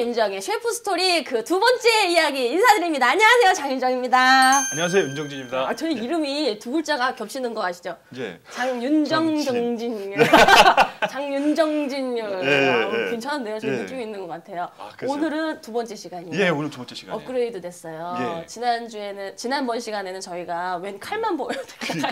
윤정의 셰프 스토리 그 두 번째 이야기 인사드립니다. 안녕하세요 장윤정입니다. 안녕하세요 윤정진입니다. 아, 저희 이름이 두 글자가 겹치는 거 아시죠? 예. 장윤정 정진 장윤정진 예, 예. 괜찮은데요? 저 예. 느낌 있는 것 같아요. 아? 오늘은 두 번째 시간이에요. 예 오늘 두 번째 시간이에요. 업그레이드 됐어요. 예. 지난 주에는 지난번 시간에는 저희가 웬 칼만 보여드리고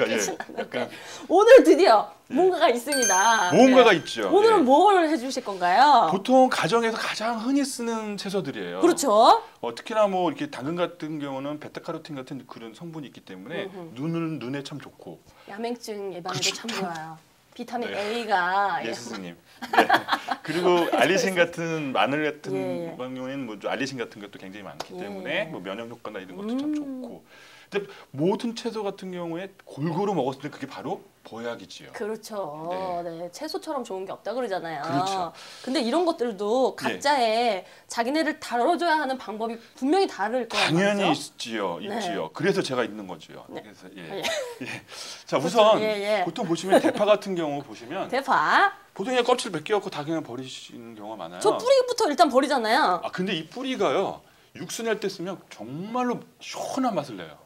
그러니까, 예. 오늘 드디어 뭔가가 있습니다. 무언가가 네. 있죠. 오늘은 예. 뭘 해주실 건가요? 보통 가정에서 가장 흔히 쓰는 채소들이에요. 그렇죠. 어, 특히나 뭐 이렇게 당근 같은 경우는 베타카로틴 같은 그런 성분이 있기 때문에 눈을 눈에 참 좋고. 야맹증 예방에도 그렇죠. 참 좋아요. 비타민 네. A가 예 스승님. 네. 그리고 알리신 같은 마늘 같은 예, 예. 경우에는 뭐좀 알리신 같은 것도 굉장히 많기 예. 때문에 뭐 면역 효과나 이런 것도 참 음. 좋고. 근데 모든 채소 같은 경우에 골고루 먹었을 때 그게 바로 보약이지요. 그렇죠. 네. 채소처럼 좋은 게 없다 그러잖아요. 그렇죠. 근데 이런 것들도 각자의 자기네를 다뤄줘야 하는 방법이 분명히 다를 거예요. 당연히? 있지요, 네. 있지요. 그래서 제가 있는 거지요. 네. 그래서 아, 예. 예. 예. 자 우선 예, 예. 보통 보시면 대파 같은 경우 보시면 대파. 보통 그냥 껍질 벗겨갖고 다 그냥 버리시는 경우가 많아요. 저 뿌리부터 일단 버리잖아요. 아 근데 이 뿌리가요 육수 낼 때 쓰면 정말로 시원한 맛을 내요.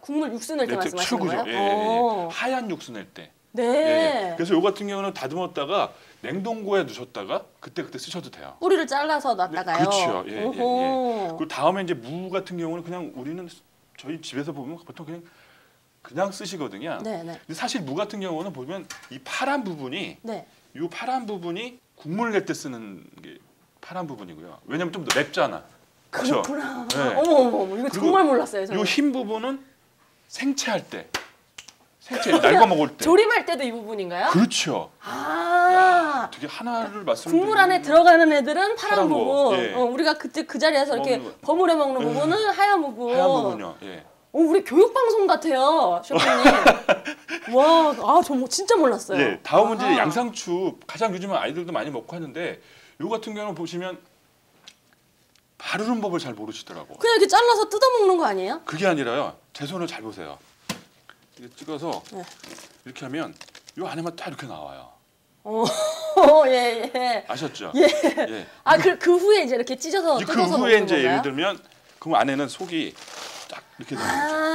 국물 육수 낼때 네, 말씀하시는. 거예요? 예, 예, 예. 어. 하얀 육수 낼 때. 네. 예. 그래서 요 같은 경우는 다듬었다가 냉동고에 넣으셨다가 그때 그때 쓰셔도 돼요. 뿌리를 잘라서 놨다가요. 그렇죠. 예, 예, 예. 그리고 다음에 이제 무 같은 경우는 그냥 우리는 저희 집에서 보면 보통 그냥 그냥 쓰시거든요. 네, 네. 근데 사실 무 같은 경우는 보면 이 파란 부분이 네. 이 파란 부분이 국물 낼 때 쓰는 게 파란 부분이고요. 왜냐면 좀 더 맵잖아. 그렇죠? 그렇구나. 네. 어머 어머 어머 이거 정말 몰랐어요. 이 흰 부분은 생채할 때, 생채 날거 먹을 때. 조림할 때도 이 부분인가요? 그렇죠. 아. 되게 하나를 말씀. 국물 안에 들어가는 애들은 파란 파란 거, 부분. 예. 어, 우리가 그때 그 자리에서 이렇게 먹는. 버무려 먹는 예. 부분은 하얀 부분. 하얀 부분요. 예. 어, 우리 교육 방송 같아요, 셰프님. 와, 아, 저뭐 진짜 몰랐어요. 예. 다음은 이제 아하. 양상추 가장 요즘은 아이들도 많이 먹고 하는데 요 같은 경우는 보시면 바르는 법을 잘 모르시더라고. 그냥 이렇게 잘라서 뜯어 먹는 거 아니에요? 그게 아니라요. 제 손을 잘 보세요. 이렇게 찍어서 네. 이렇게 하면 요 안에만 딱 이렇게 나와요. 어, 예, 예. 아셨죠? 예. 예. 아, 그, 그 후에 이제 이렇게 찢어서 이그 뜯어서 후에 이제 건가요? 예를 들면 그 안에는 속이 딱 이렇게 되는 거죠. 아,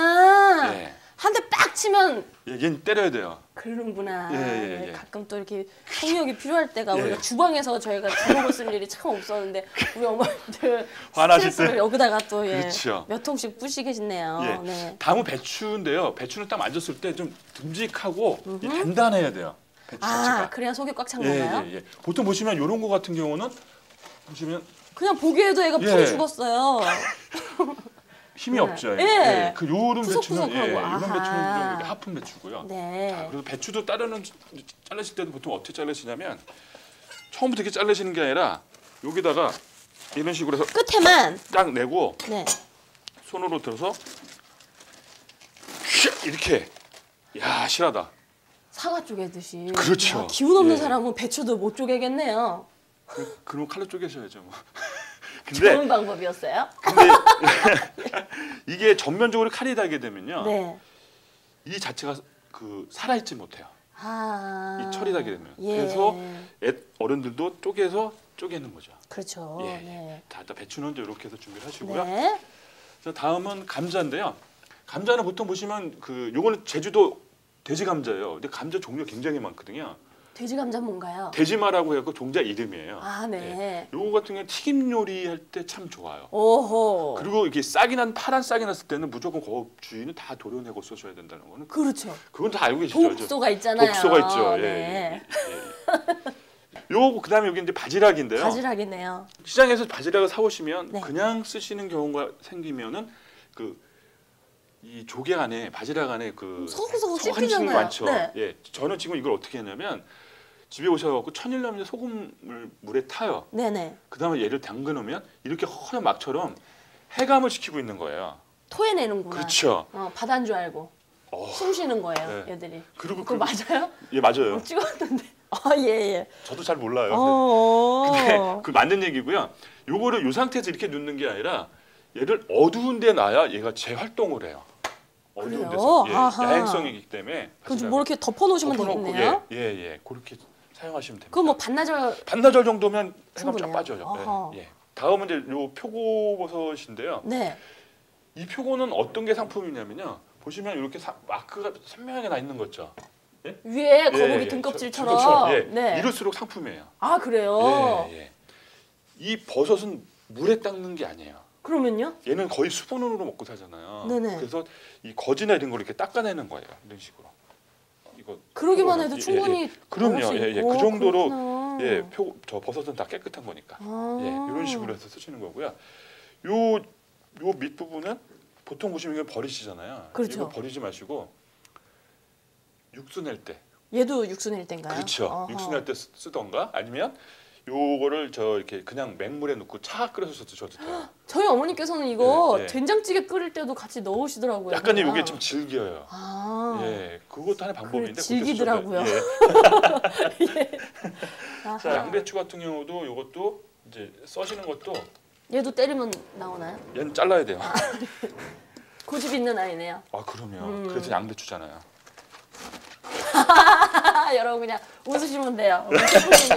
치면 예, 얘는 때려야 돼요. 그러는구나. 예, 예, 네, 예. 가끔 또 이렇게 폭력이 필요할 때가 예. 우리가 주방에서 저희가 주먹을 쓸 일이 참 없었는데 우리 어머니들 스트레스를 때. 여기다가 또 예, 그렇죠. 몇 통씩 부시계시네요. 예. 네. 다음은 배추인데요. 배추는 딱 만졌을 때 좀 듬직하고 이 단단해야 돼요. 배추 아, 자체가. 그래야 속이 꽉찬 예, 건가요? 예, 예. 보통 보시면 이런 거 같은 경우는 보시면 그냥 보기에도 애가 예. 풀이 죽었어요. 힘이 네. 없죠. 예. 그 요런 배추는 푸석푸석하고. 예, 이런. 배추는 좀 하품 배추고요. 네. 그래서 배추도 따르는 자르실 때도 보통 어떻게 자르시냐면 처음부터 이렇게 자르시는 게 아니라 여기다가 이런 식으로 해서 끝에만 딱 내고 네. 손으로 들어서 슉 이렇게 야 실하다. 사과 쪼개듯이. 그렇죠. 야, 기운 없는 예. 사람은 배추도 못 쪼개겠네요. 그, 그럼 칼로 쪼개셔야죠. 뭐. 근데 좋은 방법이었어요. 근데 이게 전면적으로 칼이 닿게 되면요. 네. 이 자체가 그 살아있지 못해요. 아. 이 철이 닿게 되면. 예. 그래서 애, 어른들도 쪼개서 쪼개는 거죠. 그렇죠. 예. 네. 다, 다 배추는 이렇게 해서 준비를 하시고요. 네. 자, 다음은 감자인데요. 감자는 보통 보시면 그 요거는 제주도 돼지 감자예요. 근데 감자 종류 가 굉장히 많거든요. 돼지 감자 뭔가요? 돼지마라고 해서 종자 이름이에요. 아, 네. 요거 같은 경우 튀김 요리 할 때 참 좋아요. 오호. 그리고 이게 싹이 난 파란 싹이 났을 때는 무조건 그 주인은 다 도려내고 써줘야 된다는 거는 그렇죠. 그건 다 알고 계시죠? 독소가 있잖아요. 독소가 있죠. 예, 네. 예, 예. 요 그다음에 여기 이제 바지락인데요. 바지락이네요. 시장에서 바지락을 사 오시면 네. 그냥 쓰시는 경우가 생기면은 그 이 조개 안에 바지락 안에 그한 친구 씹히잖아요. 많죠. 네. 예, 저는 지금 이걸 어떻게 했냐면 집에 오셔갖고 천일염에 소금을 물에 타요. 네네. 그 다음에 얘를 담궈 놓으면 이렇게 허연 막처럼 해감을 시키고 있는 거예요. 토해내는구나. 그렇죠. 어, 바다인 줄 알고 어, 숨 쉬는 거예요, 네. 얘들이. 그리고 그거 그, 맞아요? 예 맞아요. 어, 찍었는데. 아, 예, 예. 저도 잘 몰라요. 어. 근데 그 맞는 얘기고요. 요거를 요 상태에서 이렇게 눕는 게 아니라 얘를 어두운 데 놔야 얘가 재활동을 해요. 어두운 그래요? 데서 예, 아하. 야행성이기 때문에 그럼 좀뭐 이렇게 덮어놓으시면 되겠네요. 예, 예, 예. 그렇게 사용하시면 됩니다. 그럼 뭐 반나절 반나절 정도면 해감 쫙. 빠져요. 어허. 예, 예. 다음은 이제 요 표고버섯인데요. 네. 이 표고는 어떤 게 상품이냐면요. 보시면 이렇게 사- 마크가 선명하게 나 있는 거 있죠. 위에 거북이 예, 예. 등껍질처럼. 등껍질처럼, 예. 네. 이럴수록 상품이에요. 아 그래요. 예, 예. 이 버섯은 물에 닦는 게 아니에요. 그러면요? 얘는 거의 수분으로 먹고 살잖아요. 네네. 그래서 이 거지나 이런 걸 이렇게 닦아내는 거예요. 이런 식으로. 이거 그러기만 해도 예, 충분히 예. 그럼요. 먹을 수 예, 예. 그 정도로 그렇구나. 예, 표, 저 버섯은 다 깨끗한 거니까. 아. 예, 이런 식으로 해서 쓰시는 거고요. 요, 요 밑부분은 보통 보시면 이거 버리시잖아요. 그렇죠. 이거 버리지 마시고 육수 낼 때. 얘도 육수 낼 땐가요? 그렇죠. 어허. 육수 낼 때 쓰던가 아니면 요거를 저 이렇게 그냥 맹물에 넣고 차 끓여서 드셔도 돼요. 저희 어머니께서는 이거 예, 예. 된장찌개 끓일 때도 같이 넣으시더라고요. 약간 그냥. 이게 좀 질겨요. 아. 예, 그것도 하나의 방법인데. 쓰셔도- 예. 아하. 자, 양배추 같은 경우도 요것도 이제 써시는 것도 얘도 때리면 나오나요? 얘는 잘라야 돼요. 고집 있는 아이네요. 아, 그럼요. 음. 그래서 양배추잖아요. 여러분 그냥 웃으시면 돼요.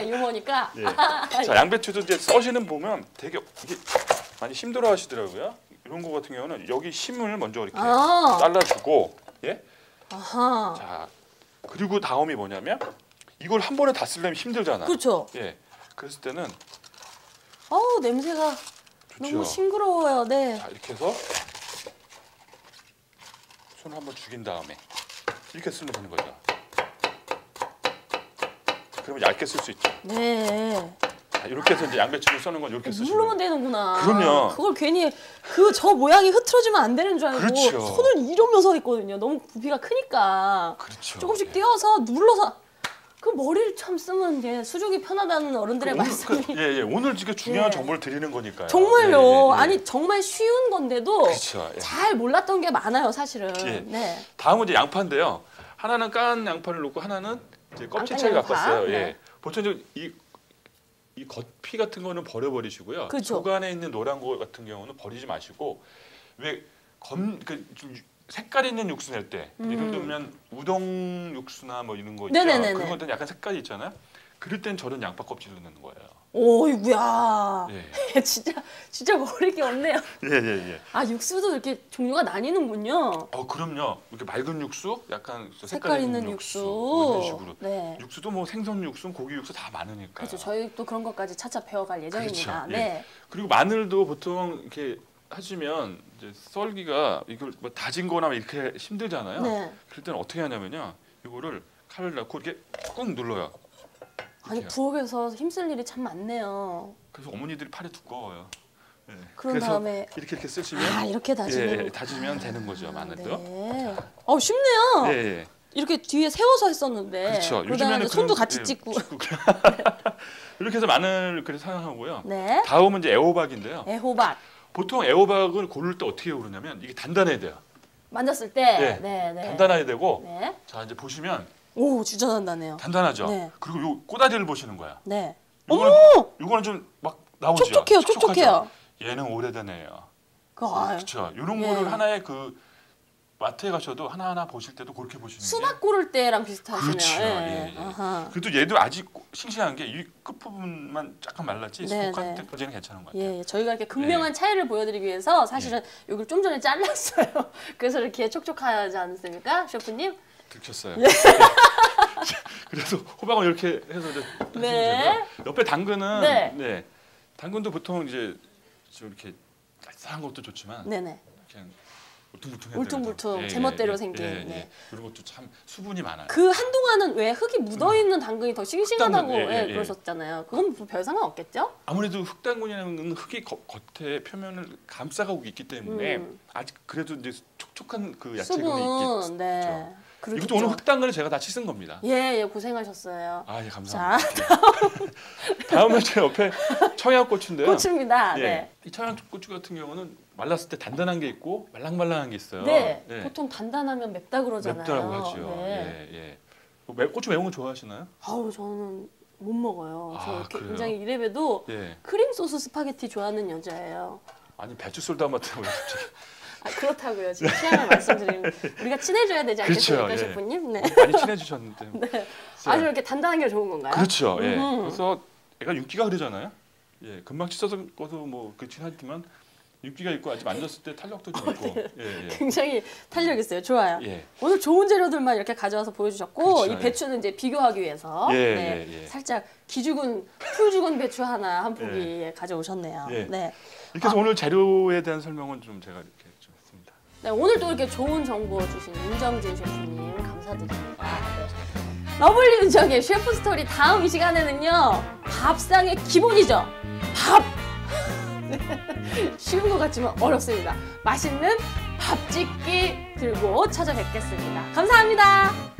유머니까. 예. 자, 양배추도 이제 써시는 보면 되게 이게 많이 힘들어 하시더라고요. 이런 거 같은 경우는 여기 심을 먼저 이렇게 아. 잘라주고 예. 아하. 자, 그리고 다음이 뭐냐면 이걸 한 번에 다 쓰려면 힘들잖아. 그렇죠. 예. 그랬을 때는 어우 냄새가 좋죠. 너무 싱그러워요. 네. 자, 이렇게 해서 손을 한번 죽인 다음에 이렇게 쓰면 되는 거죠. 그러면 얇게 쓸 수 있죠. 네. 자, 이렇게 해서 이제 양배추를 써는 건 이렇게 쓰시면 누르면 되는구나. 그럼요. 그걸 괜히 그 저 모양이 흐트러지면 안 되는 줄 알고 그렇죠. 손을 이러면서 했거든요. 너무 부피가 크니까 그렇죠. 조금씩 예. 띄어서 눌러서 그 머리를 참 쓰면 이제 수족이 편하다는 어른들의 오늘, 말씀이 그, 예, 예. 오늘 지금 중요한 예. 정보를 드리는 거니까요. 정말요. 예, 예, 예. 아니 정말 쉬운 건데도 그렇죠. 예. 잘 몰랐던 게 많아요, 사실은. 예. 네. 다음은 이제 양파인데요. 하나는 깐 양파를 넣고 하나는 이제 껍질 안 차이? 바꿨어요. 예. 네. 보통 이제 이, 이 겉피 같은 거는 버려버리시고요. 그쵸. 속 안에 있는 노란 거 같은 경우는 버리지 마시고 왜검그 색깔 있는 육수 낼때 음. 예를 들면 우동 육수나 뭐 이런 거 있죠. 네네네네. 그런 것들은 약간 색깔이 있잖아요. 그럴 땐 저는 양파 껍질을 넣는 거예요. 오이구야. 예. 진짜 진짜 모를 게 없네요. 예, 예, 예. 아 육수도 이렇게 종류가 나뉘는군요. 어, 그럼요. 이렇게 맑은 육수, 약간 색깔, 색깔 있는 육수, 육수. 뭐 이런 식으로. 네. 육수도 뭐 생선 육수, 고기 육수 다 많으니까. 그렇죠. 저희 또 그런 것까지 차차 배워갈 예정입니다. 그렇죠. 예. 네. 그리고 마늘도 보통 이렇게 하시면 이제 썰기가 이걸 뭐 다진거나 이렇게 힘들잖아요. 네. 그럴 때는 어떻게 하냐면요. 이거를 칼을 넣고 이렇게 꾹 눌러요. 아니. 부엌에서 힘쓸 일이 참 많네요. 그래서 어머니들이 팔이 두꺼워요. 예. 그런 다음에 이렇게 이렇게 쓰시면 아 이렇게 다지는. 예, 예, 다지면 되는 거죠 마늘도. 네. 어 쉽네요. 예, 예. 이렇게 뒤에 세워서 했었는데. 그렇죠. 네. 그런- 손도 같이 예, 찍고. 이렇게 해서 마늘 그래 사용하고요. 네. 다음은 이제 애호박인데요. 애호박 보통 애호박을 고를 때 어떻게 고르냐면 이게 단단해야 돼요. 만졌을 때. 예. 네. 네. 단단해야 되고 네. 자 이제 보시면 오 진짜 단단해요. 단단하죠. 네. 그리고 요 꼬다리를 보시는 거야. 네. 요거는 요거는 좀 막 나오죠. 촉촉해요. 촉촉하죠? 촉촉해요. 얘는 오래된 애예요. 그 아, 그렇죠. 이런 예. 거를 하나의 그 마트에 가셔도 하나 하나 보실 때도 그렇게 보시는 게. 수박 고를 때랑 비슷하시네요. 그렇죠. 예. 예, 예. 그래도 얘도 아직 싱싱한 게 이 끝부분만 약간 말랐지 네, 속한 네. 때까지는 괜찮은 것 같아요. 예, 저희가 이렇게 극명한 차이를 보여드리기 위해서 사실은 여기를 좀 전에 잘랐어요. 그래서 이렇게 촉촉하지 않습니까, 셰프님? 들켰어요. 예. 그래서 호박을 이렇게 해서 이제 네. 옆에 당근은 네. 네. 당근도 보통 이제 좀 이렇게 쌀쌀한 것도 좋지만 네네. 그냥 울퉁불퉁 울퉁불퉁, 제멋대로 생긴, 네. 그리고 또참 수분이 많아요. 그 한동안은 왜 흙이 묻어 있는 당근이 더 싱싱하다고 예, 예, 예, 예. 그러셨잖아요. 그건 뭐별 상관 없겠죠? 아무래도 흙당근이라는 흙이 겉- 겉에 표면을 감싸고 있기 때문에 음. 아직 그래도 이제 촉촉한 그 야채군이 수분, 있겠죠. 네. 그렇겠죠. 이것도 오늘 흙당근을 제가 다 씻은 겁니다. 예, 예, 고생하셨어요. 아, 예, 자, 감사합니다. 다음은 제 옆에 청양고추인데요. 고추입니다. 예. 네. 이 청양고추 같은 경우는 말랐을 때 단단한 게 있고 말랑말랑한 게 있어요. 네. 예. 보통 단단하면 맵다 그러잖아요. 맵다고 하죠. 네. 예, 예. 매, 고추 매운 거 좋아하시나요? 아우 저는 못 먹어요. 저 아, 이렇게 그래요? 굉장히 이래봬도 예. 크림 소스 스파게티 좋아하는 여자예요. 아니 배추술도 한번 드려요 갑자기. 아 그렇다고요. 지금 취향을 말씀드리면 우리가 친해져야 되지 않겠습니까, 그렇죠, 예. 셰프님? 네. 많이 친해지셨는데. 아주 이렇게 단단한 게 좋은 건가요? 그렇죠. 예. 음. 그래서 애가 윤기가 흐르잖아요. 예, 금방 씻어서 꺼도 뭐 그렇긴 하지만 윤기가 있고 아직 만졌을 때 탄력도 좀 있고. 예, 예. 굉장히 탄력 있어요. 좋아요. 예. 오늘 좋은 재료들만 이렇게 가져와서 보여주셨고 그렇죠, 이 배추는 이제 비교하기 위해서 예, 네, 예, 예. 살짝 기죽은 풀 죽은 배추 하나 한 포기 예. 가져오셨네요. 예. 네. 이렇게 해서 오늘 재료에 대한 설명은 좀 제가 이렇게. 네, 오늘 또 이렇게 좋은 정보 주신 윤정진 셰프님 감사드립니다. 네. 러블리 윤정의 셰프 스토리 다음 이 시간에는요 밥상의 기본이죠 밥 네. 쉬운 것 같지만 어렵습니다 맛있는 밥 짓기 들고 찾아뵙겠습니다 감사합니다.